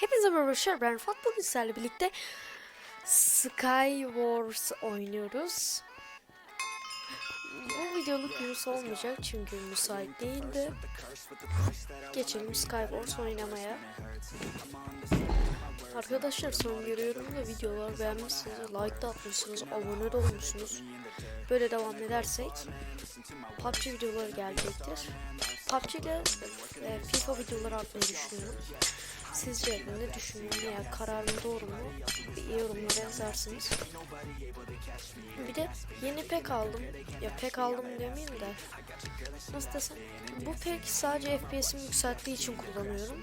Hepinize merhaba arkadaşlar ben Rıfat bugün sizlerle birlikte Skywars oynuyoruz. Bu videoluk virüs olmayacak çünkü müsait değildi. Geçelim Skywars oynamaya. Arkadaşlar son görüyorum da videolar beğenmişsiniz, like atmışsınız, abone olmuşsunuz. Böyle devam edersek PUBG videoları gelecektir. PUBG'de e, FIFA videoları atmayı düşünüyorum. Sizce ne düşünüyorum veya kararım doğru mu? Bir yorumlara yazarsınız. Bir de yeni pek aldım. Ya pek aldım demeyeyim de. Nasıl desem? Bu pek sadece FPS'imi yükselttiği için kullanıyorum.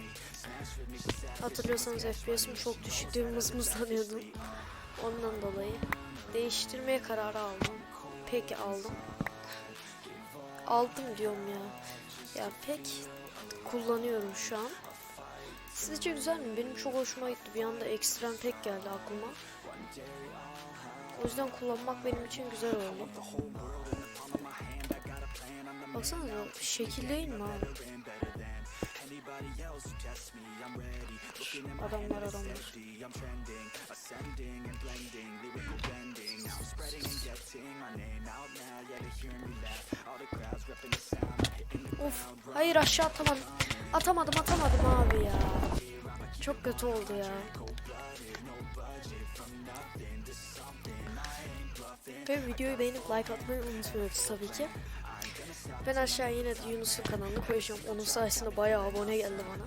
Hatırlıyorsanız FPS'im çok düşüktü. Mızmızlanıyordum. Ondan dolayı değiştirmeye kararı aldım. Peki aldım. Aldım diyorum ya. Ya pek kullanıyorum şu an. Sizce güzel mi? Benim çok hoşuma gitti. Bir anda ekstrem pek geldi aklıma. O yüzden kullanmak benim için güzel oldu. Baksanıza şekil değil mi abi? Adamlar adamlar. Of hayır aşağı atamadım. Atamadım atamadım abi ya. Çok kötü oldu ya. Ve videoyu beğenip like atmayı unutmuyoruz tabii ki. Ben aşağı yine Yunus'un kanalını koyacağım. Onun sayesinde bayağı abone geldi bana.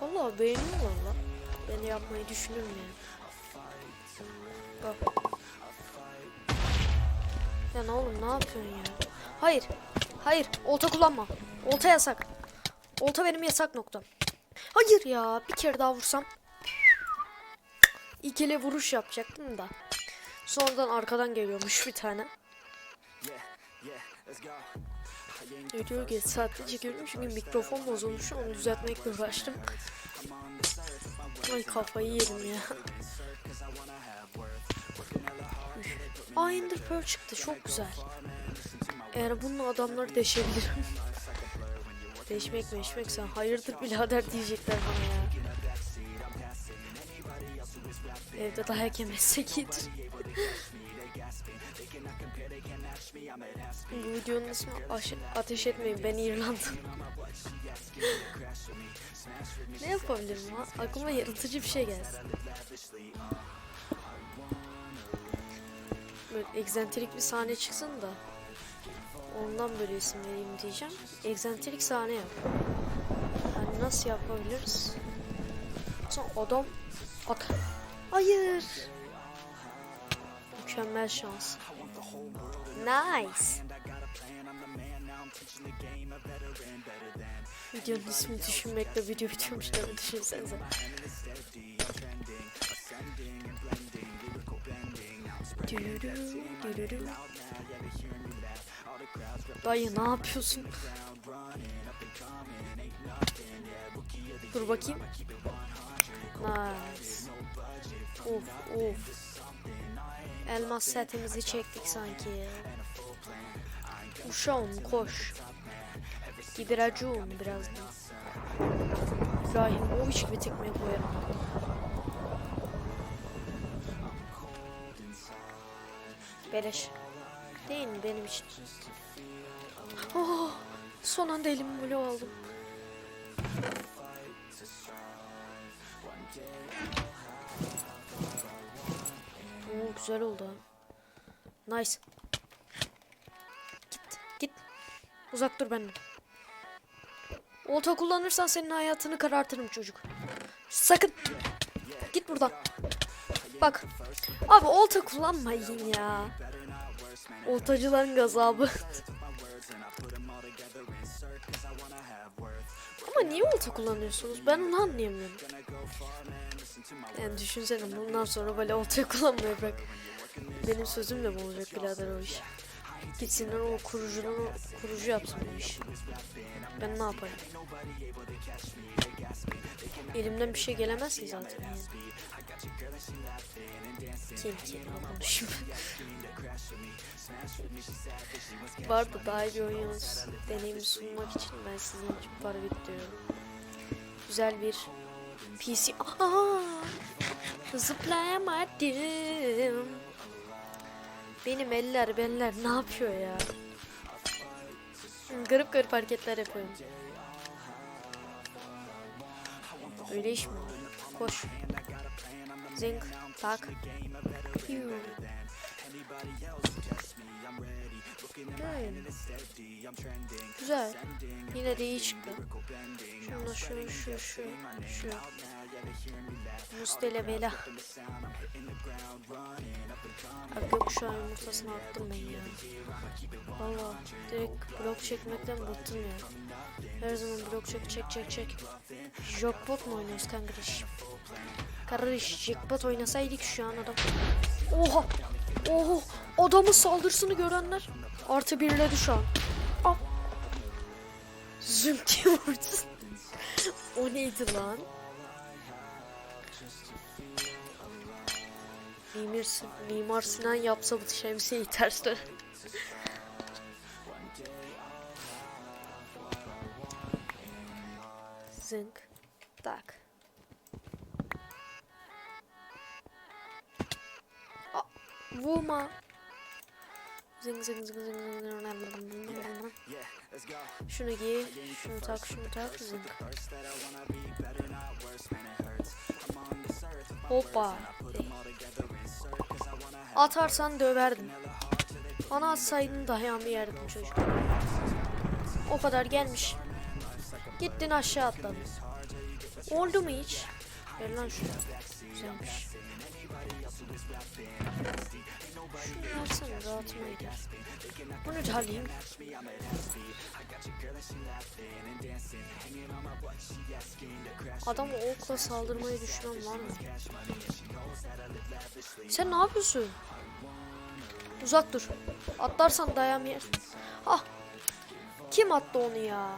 Allah beğeniyorlar lan. Beni yapmayı düşünürüm yani. Ya ne oğlum ne yapıyorsun ya? Hayır. Hayır. Olta kullanma. Olta yasak. Olta benim yasak noktam. Hayır ya. Bir kere daha vursam. İkili vuruş yapacaktım da. Sonradan arkadan geliyormuş bir tane. Videoyu geç saatte çekiyorum çünkü mikrofon bozulmuş onu düzeltmekle uğraştım. Ay kafayı yedim ya. Aa Ender Pearl çıktı çok güzel. Eğer bununla adamları deşebilirim. Deşmek meşmek sen hayırdır birader diyecekler bana ya. Evde dayak yemezsek iyidir. Bu videonun ismi Ateş Etmeyin Ben İrlanda. ne yapabilirim ha? Aklıma yaratıcı bir şey gelsin. Böyle egzantrik bir sahne çıksın da ondan böyle isim vereyim diyeceğim. Egzantrik sahne yap. Yani nasıl yapabiliriz? Sonra adam at. Hayır. Mükemmel şans. Nice. Videonun ismini düşünmekle video bitirmişler düşünsenize. Dayı ne yapıyorsun? Dur bakayım. Nice. Of of. Elmas setimizi çektik sanki. Uşağım koş. Gidiracığım birazdan. İbrahim o hiç gibi tekmeye koyarım. Beleş. Değil mi benim için? Oh, son anda elimi böyle aldım. Oo güzel oldu. Nice. Git, git. Uzak dur benden. Olta kullanırsan senin hayatını karartırım çocuk. Sakın. Git buradan. Bak. Abi olta kullanmayın ya. Oltacıların gazabı. Ama niye olta kullanıyorsunuz? Ben onu anlayamıyorum. Yani düşünsene bundan sonra böyle olta kullanmaya bırak. Benim sözümle mi olacak birader o iş? Gitsinler o kurucunun kurucu yapsın bu işi. Ben ne yapayım? Elimden bir şey gelemez ki zaten. Yani. Kim ne konuşayım. Vardı daha bir oyun deneyimi sunmak için ben sizin için para biriktiriyorum. Güzel bir PC... Aa, zıplayamadım. Benim eller beller ne yapıyor ya? Garip garip hareketler yapıyorum. Öyle iş mi? Koş. Zing. Tak. Piu. Hmm. Güzel. Yine de iyi çıktı. Şunda şu şu şu şu. Mustele bela. Abi gökkuşağı yumurtasını attım ben ya. Valla direkt blok çekmekten bıktım ya. Her zaman blok çek çek çek çek. Jackpot mu oynuyoruz kardeş? Kardeş jackpot oynasaydık şu an adam. Oha! Oha! Adamın saldırısını görenler artı birledi şu an. Ah! Züm diye vurdu. o neydi lan? Mimar, Sin- Mimar Sinan yapsa bu şemsiyeyi tersler. Zınk. Tak. Aa, Vurma. Zing zing zing zing zing. Şunu giy, şunu tak, şunu tak, zing. Hoppa. Atarsan döverdim. Bana atsaydın dayağımı yerdim çocuk. O kadar gelmiş. Gittin aşağı atladın. Oldu mu hiç? Ver lan şunu. Güzelmiş. Şunu alayım. Adamı okla saldırmayı düşünen var mı? Sen ne yapıyorsun? Uzak dur. Atlarsan dayam. Ah. Kim attı onu ya?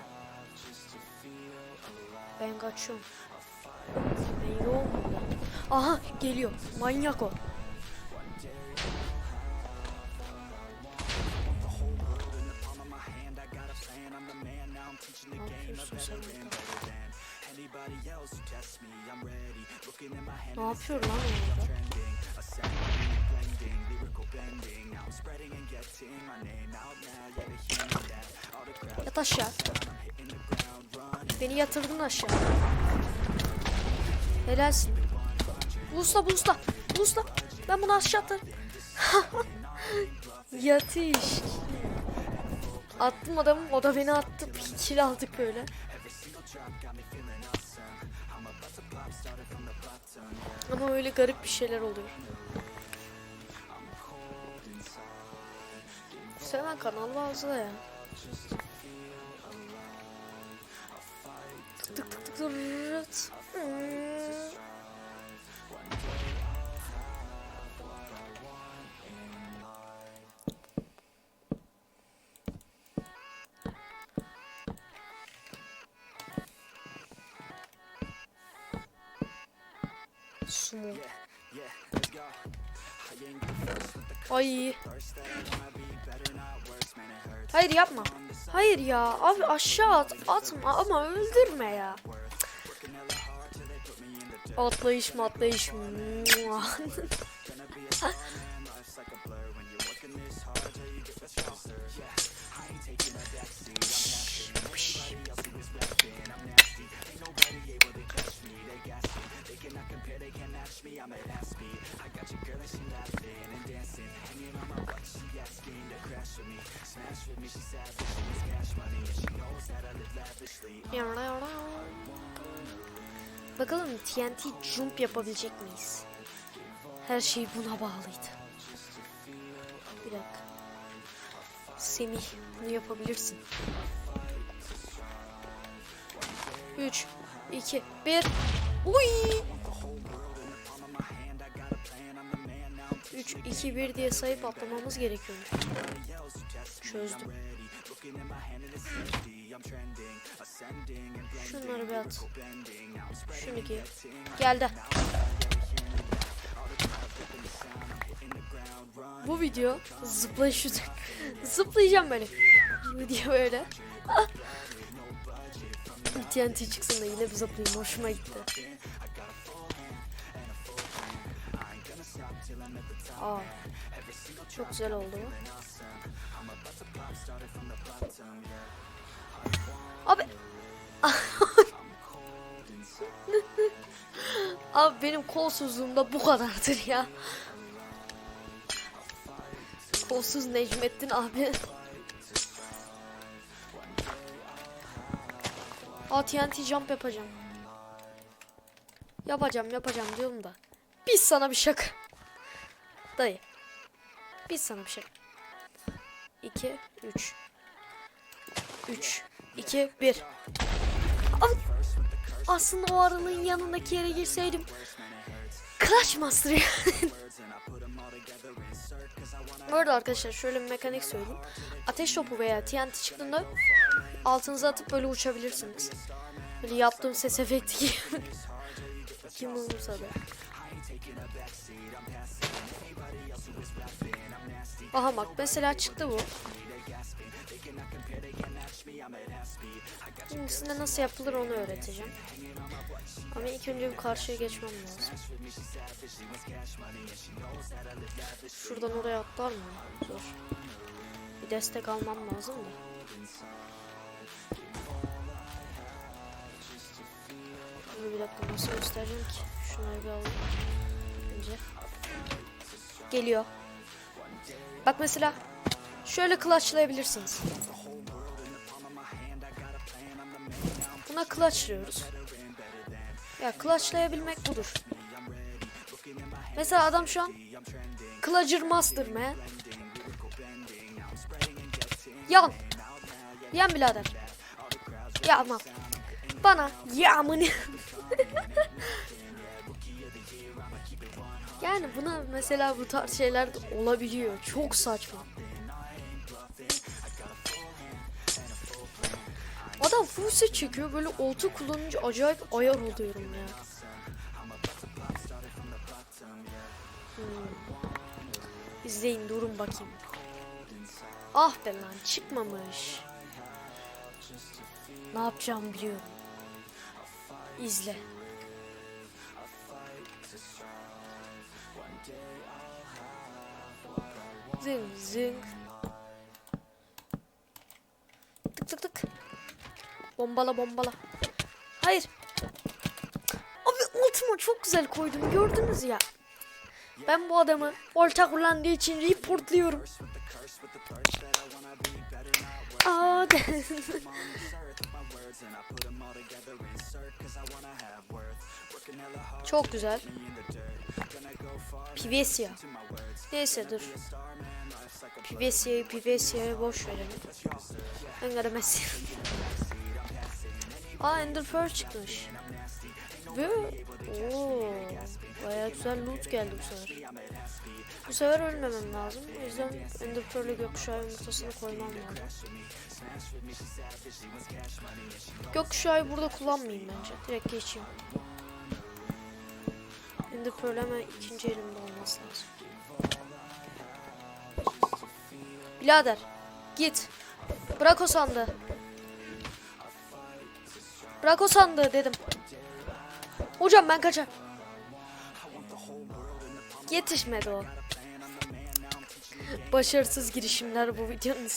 Ben kaçıyorum. Ben burada. Aha geliyor. Manyak o. Ne yapıyorsun sen burada? Ne yapıyor lan orada? Yat aşağı. Beni yatırdın aşağı. Helalsin. Busla busla. Busla. Ben bunu aşağı atarım. Yatış. Attım adamı. O da beni attı. Kill aldık böyle. Ama öyle garip bir şeyler oluyor. Seven kanal bazıda ya. Tık tık tık tık Sumo. Ay. Hayır yapma. Hayır ya abi aşağı at atma ama öldürme ya. Atlayış mı atlayış mı? Bakalım TNT jump yapabilecek miyiz? Her şey buna bağlıydı. Bir dakika. Semih bunu yapabilirsin. 3 2 1 Uy! 3 3, 2, 1 diye sayıp atlamamız gerekiyormuş. Çözdüm. Şunları bir at. Şunu giy. Geldi. Bu video zıplayış Zıplayacağım böyle. Video böyle. TNT çıksın da yine bir zıplayayım. Hoşuma gitti. Aa. Çok güzel oldu. Abi. Abi benim kolsuzluğum da bu kadardır ya. Kolsuz Necmettin abi. Aa TNT jump yapacağım. Yapacağım yapacağım diyorum da. Biz sana bir şaka. Dayı. Biz sana bir şaka. 2 3 3 2 1 Aslında o aralığın yanındaki yere girseydim Clutch Master yani. Bu arada arkadaşlar şöyle bir mekanik söyleyeyim. Ateş topu veya TNT çıktığında altınıza atıp böyle uçabilirsiniz. Böyle yaptığım ses efekti gibi. Kim olursa da. Aha bak mesela çıktı bu. İkincisinde nasıl yapılır onu öğreteceğim. Ama ilk önce bir karşıya geçmem lazım. Şuradan oraya atlar mı? Zor. Bir destek almam lazım da. Dur bir dakika nasıl göstereceğim ki? Şunları bir alayım. Önce. Geliyor. Bak mesela şöyle clutchlayabilirsiniz. Buna clutchlıyoruz. Ya clutchlayabilmek budur. Mesela adam şu an Clutcher Master man. Yan. Yan birader. Ya aman. Bana yağmını. yani buna mesela bu tarz şeyler de olabiliyor. Çok saçma. Adam full set çekiyor böyle olta kullanınca acayip ayar oluyorum ya. Hmm. İzleyin durun bakayım. Ah be lan çıkmamış. Ne yapacağımı biliyorum. İzle. Zing zing. Tık tık tık. Bombala bombala. Hayır. Abi ultimi çok güzel koydum gördünüz ya. Ben bu adamı orta kullandığı için reportluyorum. Aa, Çok güzel. Pivesya. Neyse dur. Pivesya'yı Pivesya'ya boş verelim. Ben göremezsin. Aa Ender Pearl çıkmış. Ve ooo bayağı güzel loot geldi bu sefer. Bu sefer ölmemem lazım. O yüzden Ender Pearl'e gökkuşağı yumurtasını koymam lazım. Gökkuşağı burada kullanmayayım bence. Direkt geçeyim. Ender Pearl hemen ikinci elimde olması lazım. Birader git. Bırak o sandığı. Bırak o sandığı dedim. Hocam ben kaçar. Yetişmedi o. Başarısız girişimler bu videonun.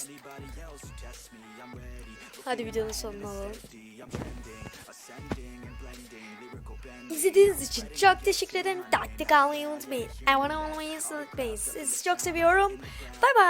Hadi videonun sonuna alalım. İzlediğiniz için çok teşekkür ederim. Taktik almayı unutmayın. I wanna almayı unutmayın. Sizi çok seviyorum. Bye bye.